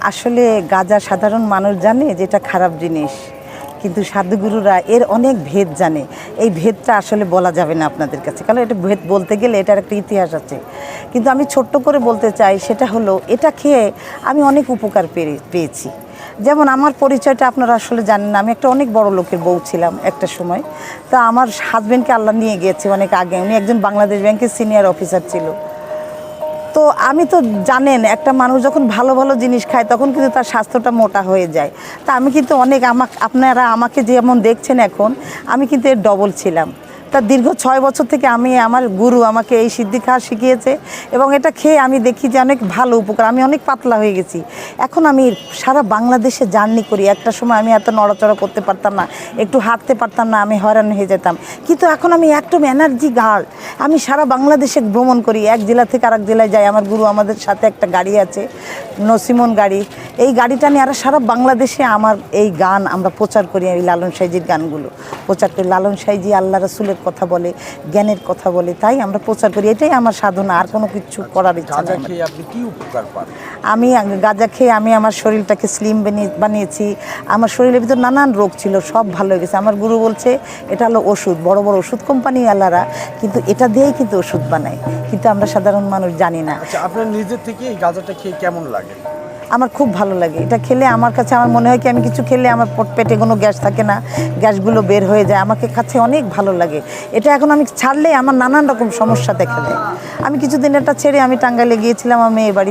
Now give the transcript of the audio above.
আসলে গাজা সাধারণ মানুষ জানে যে এটা খারাপ জিনিস, কিন্তু সাধুগুরুরা এর অনেক ভেদ জানে। এই ভেদটা আসলে বলা যাবে না আপনাদের কাছে, কারণ এটা ভেদ বলতে গেলে এটার একটা ইতিহাস আছে। কিন্তু আমি ছোট্ট করে বলতে চাই, সেটা হলো এটা খেয়ে আমি অনেক উপকার পেয়ে- পেয়েছি। যেমন আমার পরিচয়টা আপনারা আসলে জানেন না, আমি একটা অনেক বড় লোকের বউ ছিলাম একটা সময়। তা আমার হাজব্যান্ডকে আল্লাহ নিয়ে গিয়েছে অনেক আগে। উনি একজন বাংলাদেশ ব্যাংকের সিনিয়র অফিসার ছিল। তো আমি তো জানেন, একটা মানুষ যখন ভালো ভালো জিনিস খায়, তখন কিন্তু তার স্বাস্থ্যটা মোটা হয়ে যায়। তা আমি কিন্তু অনেক আমাকে, আপনারা আমাকে যেমন দেখছেন এখন, আমি কিন্তু এর ডবল ছিলাম। তা দীর্ঘ ছয় বছর থেকে আমি আমার গুরু আমাকে এই সিদ্ধি খাওয়া শিখিয়েছে এবং এটা খেয়ে আমি দেখি যে অনেক ভালো উপকার। আমি অনেক পাতলা হয়ে গেছি। এখন আমি সারা বাংলাদেশে জার্নি করি। একটা সময় আমি এত নড়াচড়া করতে পারতাম না, একটু হাঁটতে পারতাম না, আমি হয়রান হয়ে যেতাম। কিন্তু এখন আমি একদম এনার্জি গার্ল আমি সারা বাংলাদেশে ভ্রমণ করি। এক জেলা থেকে আরেক জেলায় যাই। আমার গুরু আমাদের সাথে একটা গাড়ি আছে, নসিমন গাড়ি। এই গাড়িটা নিয়ে আর সারা বাংলাদেশে আমার এই গান আমরা প্রচার করি এই লালন সাইজির গানগুলো। প্রচার করি। লালন সাইজি আল্লাহ রসুলের কথা বলে জ্ঞানের কথা বলে তাই আমরা প্রচার করি। এটাই আমার সাধনা আর কোনো কিছু করার ইচ্ছা নেই আমি গাঁজা খেয়ে আমি আমার শরীরটাকে স্লিম বানিয়েছি। আমার শরীরের ভিতর নানান রোগ ছিল সব ভালো হয়ে গেছে। আমার গুরু বলছে এটা হলো ওষুধ বড় বড় ওষুধ কোম্পানি আলারা কিন্তু এটা দিয়েই কিন্তু ওষুধ বানায়। কিন্তু আমরা সাধারণ মানুষ জানি না। আচ্ছা আপনার নিজের থেকে এই গাঁজাটা খেয়ে কেমন লাগে? আমার খুব ভালো লাগে। এটা খেলে আমার কাছে আমার মনে হয় কি আমি কিছু খেলে আমার পট- পেটে কোনো গ্যাস থাকে না, গ্যাসগুলো বের হয়ে যায়। আমাকে কাছে অনেক ভালো লাগে। এটা এখন আমি ছাড়লে আমার নানান রকম সমস্যা দেখা দেয়। আমি কিছুদিন এটা ছেড়ে আমি টাঙ্গাইলে গিয়েছিলাম আমি এ বাড়ি